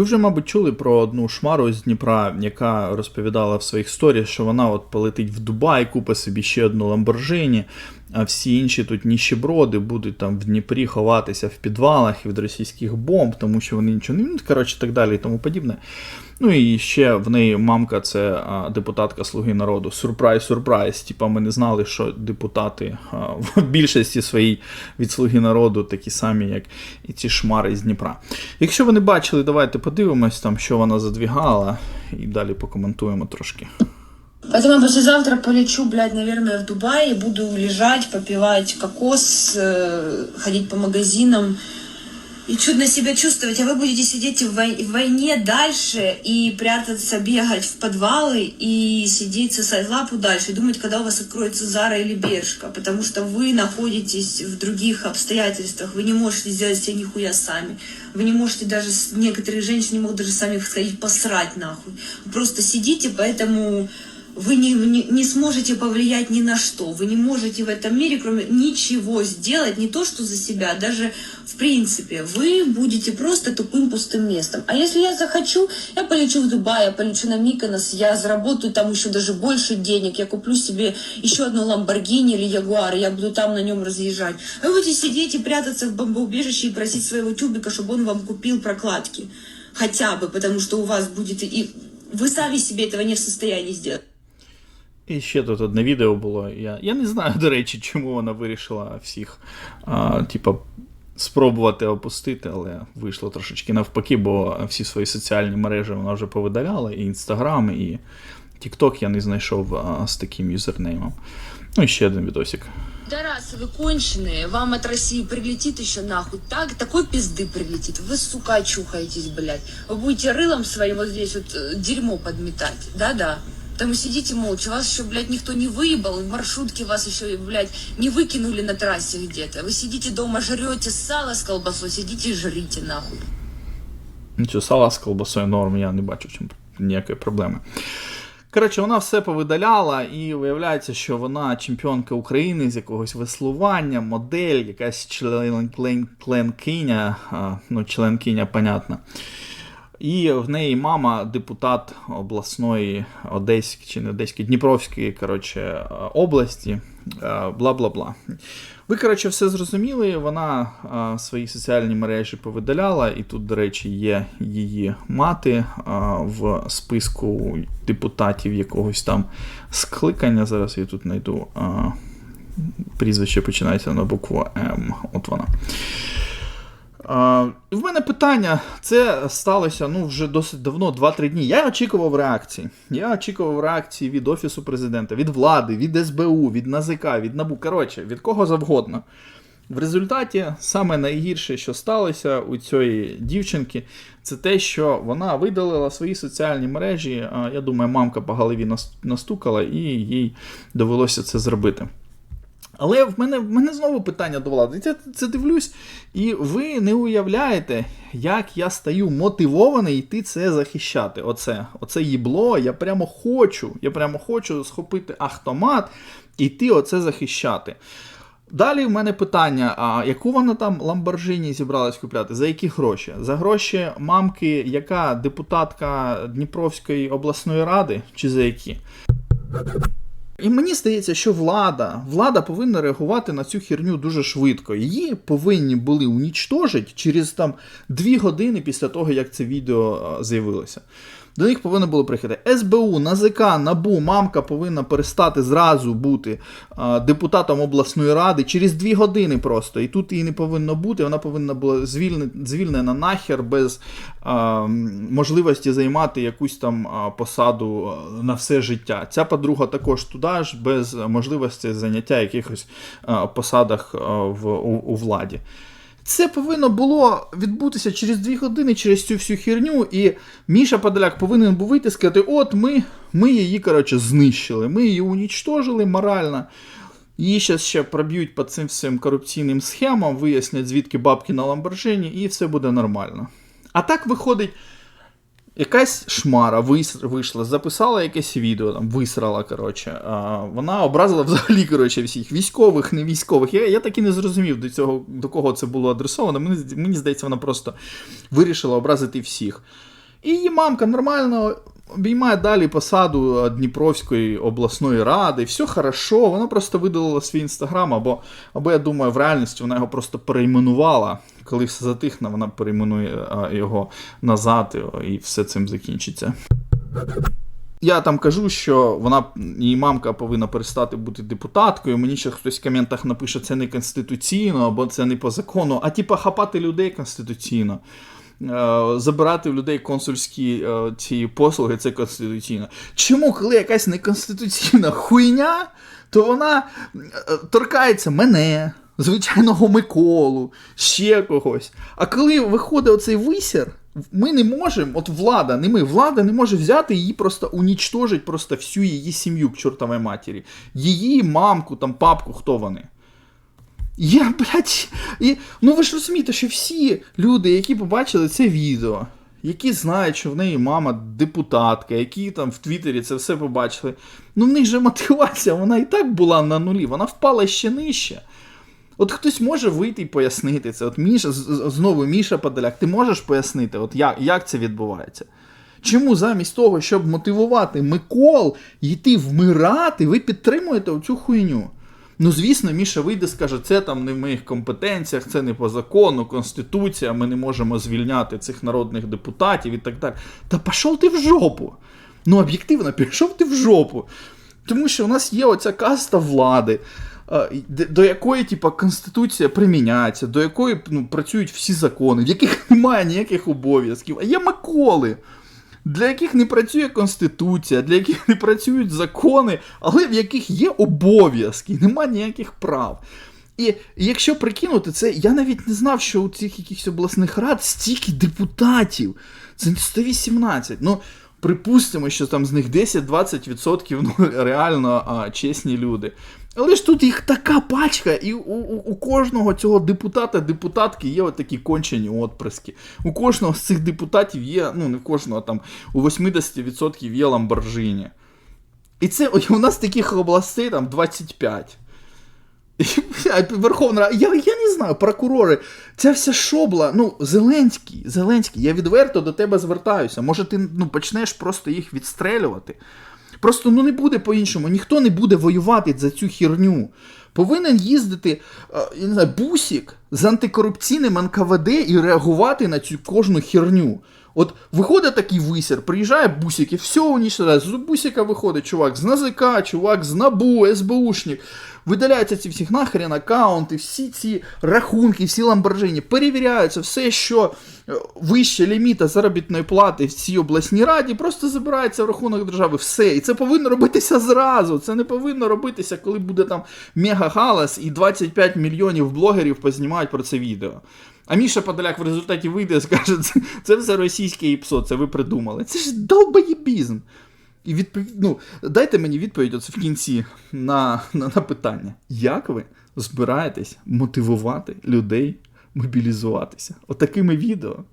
Ви вже, мабуть, чули про одну шмару з Дніпра, яка розповідала в своїх сторіс, що вона от полетить в Дубай, купить собі ще одну Ламборджині, а всі інші тут ніщеброди будуть там в Дніпрі ховатися в підвалах від російських бомб, тому що вони нічого не ну, коротше, так далі і тому подібне. Ну і ще в неї мамка це а, депутатка Слуги народу. Сюрприз, сюрприз. Типа ми не знали, що депутати а, в більшості своїй від Слуги народу такі самі, як і ці шмари з Дніпра. Якщо ви не бачили, давайте подивимось там, що вона задвігала, і далі покоментуємо трошки. Поэтому я послезавтра полечу, блядь, наверное, в Дубай и буду лежать, попивать кокос, э, ходить по магазинам и чудно себя чувствовать. А вы будете сидеть в, вой- в войне дальше и прятаться, бегать в подвалы и сидеть сосать лапу дальше и думать, когда у вас откроется Зара или Бершка, потому что вы находитесь в других обстоятельствах, вы не можете сделать себе нихуя сами. Вы не можете даже, некоторые женщины могут даже сами сходить посрать нахуй. Вы просто сидите, поэтому вы не, не, не сможете повлиять ни на что. Вы не можете в этом мире, кроме ничего сделать, не то что за себя, даже в принципе. Вы будете просто тупым пустым местом. А если я захочу, я полечу в Дубай, я полечу на Миконос, я заработаю там еще даже больше денег, я куплю себе еще одну Ламборгини или Ягуар, я буду там на нем разъезжать. А вы будете сидеть и прятаться в бомбоубежище и просить своего тюбика, чтобы он вам купил прокладки. Хотя бы, потому что у вас будет и... Вы сами себе этого не в состоянии сделать. І ще тут одне відео було. Я, я не знаю, до речі, чому вона вирішила всіх, а, типа, спробувати опустити, але вийшло трошечки навпаки, бо всі свої соціальні мережі вона вже повидаляла, і Інстаграм, і TikTok я не знайшов а, з таким юзернеймом. Ну і ще один відосик. Пидорасы, вы конченые, вам от России прилетит еще нахуй, так, такой пизды прилетит, вы, сука, очухаетесь, блядь. Вы будете рылом своим вот здесь вот э, дерьмо подметать, да-да. Там вы сидите молча, вас еще, блядь, никто не выебал, в маршрутке вас еще, блядь, не выкинули на трассе где-то. Вы сидите дома, жрете сало с колбасой, сидите и жрите нахуй. Ну, Цю сала з колбасою норм, я не бачу в чому ніякої проблеми. Коротше, вона все повидаляла, і виявляється, що вона чемпіонка України з якогось веслування, модель, якась член, член, членкиня, а, ну, членкиня, понятно. І в неї мама депутат обласної Одеської чи не Одеської, Дніпровської коротше, області, е, бла-бла-бла. Ви, коротше, все зрозуміли. Вона а, свої соціальні мережі повидаляла, і тут, до речі, є її мати а, в списку депутатів якогось там скликання. Зараз я тут знайду. Прізвище починається на букву М. От вона. А, в мене питання, це сталося ну, вже досить давно, 2-3 дні. Я очікував реакції. Я очікував реакції від Офісу президента, від влади, від СБУ, від НАЗК, від НАБУ. Коротше, від кого завгодно. В результаті саме найгірше, що сталося у цієї дівчинки, це те, що вона видалила свої соціальні мережі. Я думаю, мамка по голові настукала, і їй довелося це зробити. Але в мене, в мене знову питання до влади. Я це дивлюсь, і ви не уявляєте, як я стаю мотивований йти це захищати. Оце, оце їбло, я прямо хочу, я прямо хочу схопити автомат і йти оце захищати. Далі в мене питання: а яку вона там Ламборджині зібралась купляти? За які гроші? За гроші мамки, яка депутатка Дніпровської обласної ради, чи за які? І мені здається, що влада, влада повинна реагувати на цю херню дуже швидко. Її повинні були унічтожити через там дві години після того, як це відео з'явилося. До них повинно було приїхати СБУ, НАЗК, НАБУ, мамка повинна перестати зразу бути а, депутатом обласної ради через дві години просто. І тут її не повинно бути. Вона повинна була звільнена, нахер без а, можливості займати якусь там посаду на все життя. Ця подруга також туди ж без можливості заняття якихось посадах в, у, у владі. Це повинно було відбутися через дві години, через цю всю херню, і Міша Подоляк повинен був вийти і сказати: от ми, ми її, коротше, знищили, ми її унічтожили морально. Її зараз ще проб'ють по цим всім корупційним схемам, вияснять, звідки бабки на Ламборджині, і все буде нормально. А так виходить, Якась шмара вийшла, записала якесь відео, там, висрала, коротше. А, вона образила взагалі, коротше, всіх військових, не військових. Я, я так і не зрозумів, до цього, до кого це було адресовано. Мені, мені здається, вона просто вирішила образити всіх. І її мамка нормально обіймає далі посаду Дніпровської обласної ради. Все хорошо, вона просто видалила свій інстаграм, або, або я думаю, в реальності вона його просто перейменувала. Коли все затихне, вона перейменує його назад і все цим закінчиться. Я там кажу, що вона її мамка повинна перестати бути депутаткою. Мені ще хтось в коментах напише, це не конституційно, або це не по закону, а типа хапати людей конституційно. Е, Забирати в людей консульські е, ці послуги це конституційно. Чому, коли якась неконституційна хуйня, то вона е, торкається мене, звичайного Миколу, ще когось. А коли виходить оцей висір, ми не можемо, от влада, не ми, влада не може взяти її просто унічтожить просто всю її сім'ю к чортовій матері. Її мамку, там, папку, хто вони. Я, блядь, і, ну ви ж розумієте, що всі люди, які побачили це відео, які знають, що в неї мама депутатка, які там в Твіттері це все побачили, ну в них же мотивація, вона і так була на нулі, вона впала ще нижче. От хтось може вийти і пояснити це. От Міша, знову Міша Подоляк, ти можеш пояснити, от як, як це відбувається? Чому замість того, щоб мотивувати Микол йти вмирати, ви підтримуєте оцю хуйню? Ну, звісно, Міша вийде, скаже, це там не в моїх компетенціях, це не по закону, Конституція, ми не можемо звільняти цих народних депутатів і так далі. Та пішов ти в жопу. Ну, об'єктивно, пішов ти в жопу. Тому що у нас є оця каста влади, до якої, типа, Конституція приміняється, до якої ну, працюють всі закони, в яких немає ніяких обов'язків. А є Миколи, для яких не працює Конституція, для яких не працюють закони, але в яких є обов'язки, немає ніяких прав. І якщо прикинути це, я навіть не знав, що у цих якихось обласних рад стільки депутатів. Це 118. Ну, припустимо, що там з них 10-20% ну, реально а, чесні люди. Але ж тут їх така пачка, і у, у, у кожного цього депутата, депутатки є от такі кончені отприски. У кожного з цих депутатів є, ну не в кожного там, у 80% є Ламборджині. І це у нас таких областей там 25. Верховна Рада, я, я не знаю, прокурори, ця вся шобла, ну, Зеленський, Зеленський, я відверто до тебе звертаюся. Може, ти ну, почнеш просто їх відстрелювати. Просто ну не буде по-іншому, ніхто не буде воювати за цю херню. Повинен їздити, е, я не знаю, бусік з антикорупційним НКВД і реагувати на цю кожну херню. От виходить такий висір, приїжджає бусик і все унічтожає. З бусика виходить чувак з НАЗК, чувак з НАБУ, СБУшник. Видаляються ці всіх нахрен аккаунти, всі ці рахунки, всі ламборджині, перевіряються, все, що е, вище ліміта заробітної плати в цій обласній раді, просто забирається в рахунок держави. Все. І це повинно робитися зразу. Це не повинно робитися, коли буде там мега-галас і 25 мільйонів блогерів познімають про це відео. А Міша Подоляк в результаті вийде і скаже, це, це все російське ІПСО, це ви придумали. Це ж довбоєбізм. І відпов... ну, дайте мені відповідь оце в кінці на, на, на питання. Як ви збираєтесь мотивувати людей мобілізуватися? Отакими відео.